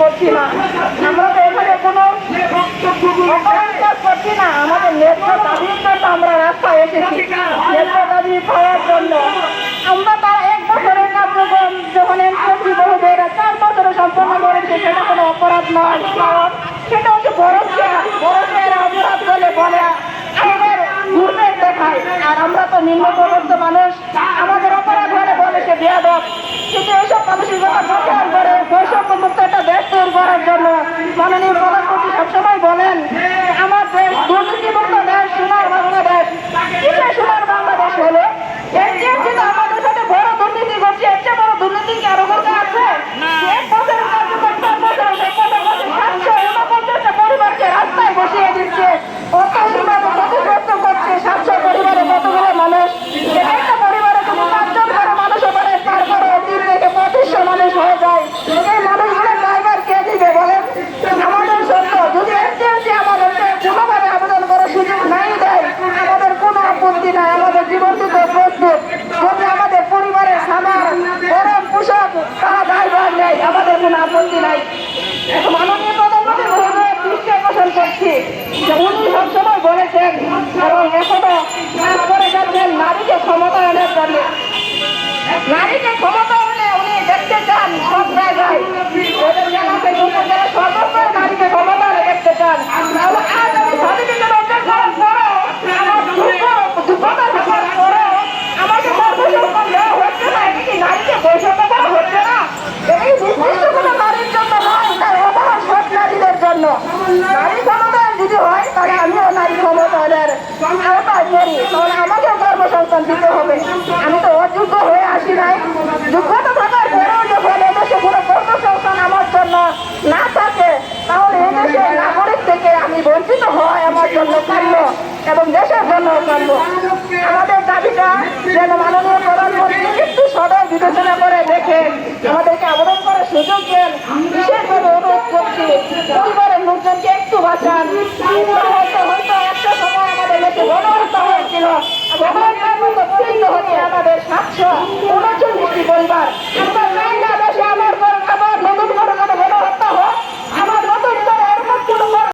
করছি না। আমরা তো এখানে কোনো করছি না। আমাদের ন্যায্য দাবির জন্য আমরা রাস্তায় এসেছি। ন্যায্য দাবি পাওয়ার জন্য। আমরা তার এক বছরের কার্যক্রম যখন এনসিএসি বহুদের চার বছরে সম্পন্ন করেছে, সেটা কোনো অপরাধ নয়। সেটা হচ্ছে বড় বড় অপরাধ বলে বলে আমাদের দুর্নীতি দেখায়। আর আমরা তো নিম্নপদস্থ মানুষ। আমাদের অপরাধ হলে বলে সে বেয়াদব। কিন্তু এইসব মানসিকতা প্রচার করে বৈষম্য মুক্ত একটা দেশ তৈরি করার জন্য মাননীয় প্রধানমন্ত্রী সবসময় বলেন আমার দেশ দুর্নীতিমুক্ত দেশ সোনার বাংলাদেশ কিসে সোনার বাংলাদেশ হলো এনজিএমসি তো আমাদের সাথে বড় দুর্নীতি করছে এর চেয়ে বড় দুর্নীতি কি আরও করতে আছে এক বছরের কার্যক্রম চার বছর সেই পনেরো বছর সাতশো ঊনপঞ্চাশটা পরিবারকে রাস্তায় বসিয়ে দিচ্ছে কত পরিমাণে ক্ষতিগ্রস্ত করছে সাতশো পরিবারে কতগুলো মানুষ একটা পরিবারে যদি পাঁচজন করে মানুষ ওখানে তারপরে তিন থেকে পঁচিশশো মানুষ হয়ে যায় এই মানুষগুলো ড্রাইভার কে দিবে বলেন আমাদের সত্য যদি এনটিএমসি আমাদেরকে কোনোভাবে আবেদন করার সুযোগ নাই দেয় আমাদের কোনো আপত্তি নাই আমাদের জীবন দিতে প্রস্তুত যদি আমাদের পরিবারের খাবার গরম পোশাক তারা ড্রাইভার নেই আমাদের কোনো আপত্তি নাই। মাননীয় প্রধানমন্ত্রী মহোদয়ের দৃষ্টি আকর্ষণ করছি। যে উনি নারী ক্ষমতায়ন যদি হয়, তাহলে আমিও নারী ক্ষমতায়নের আওতায় পড়ি তাহলে আমাকেও কর্মসংস্থান দিতে হবে। আমি তো অযোগ্য হয়ে আসি নাই। যোগ্যতা থাকার পরেও যখন এদেশে কোনো কর্মসংস্থান আমার জন্য না থাকে, তাহলে এদেশের নাগরিক থেকে আমি বঞ্চিত হয় আমার জন্য কাম্য এবং দেশের জন্য কাম্য। আমাদের দাবিটা যেন মাননীয় প্রধানমন্ত্রী একটু সদয় বিবেচনা করে দেখে আমাদেরকে আবেদন করার সুযোগ দেন।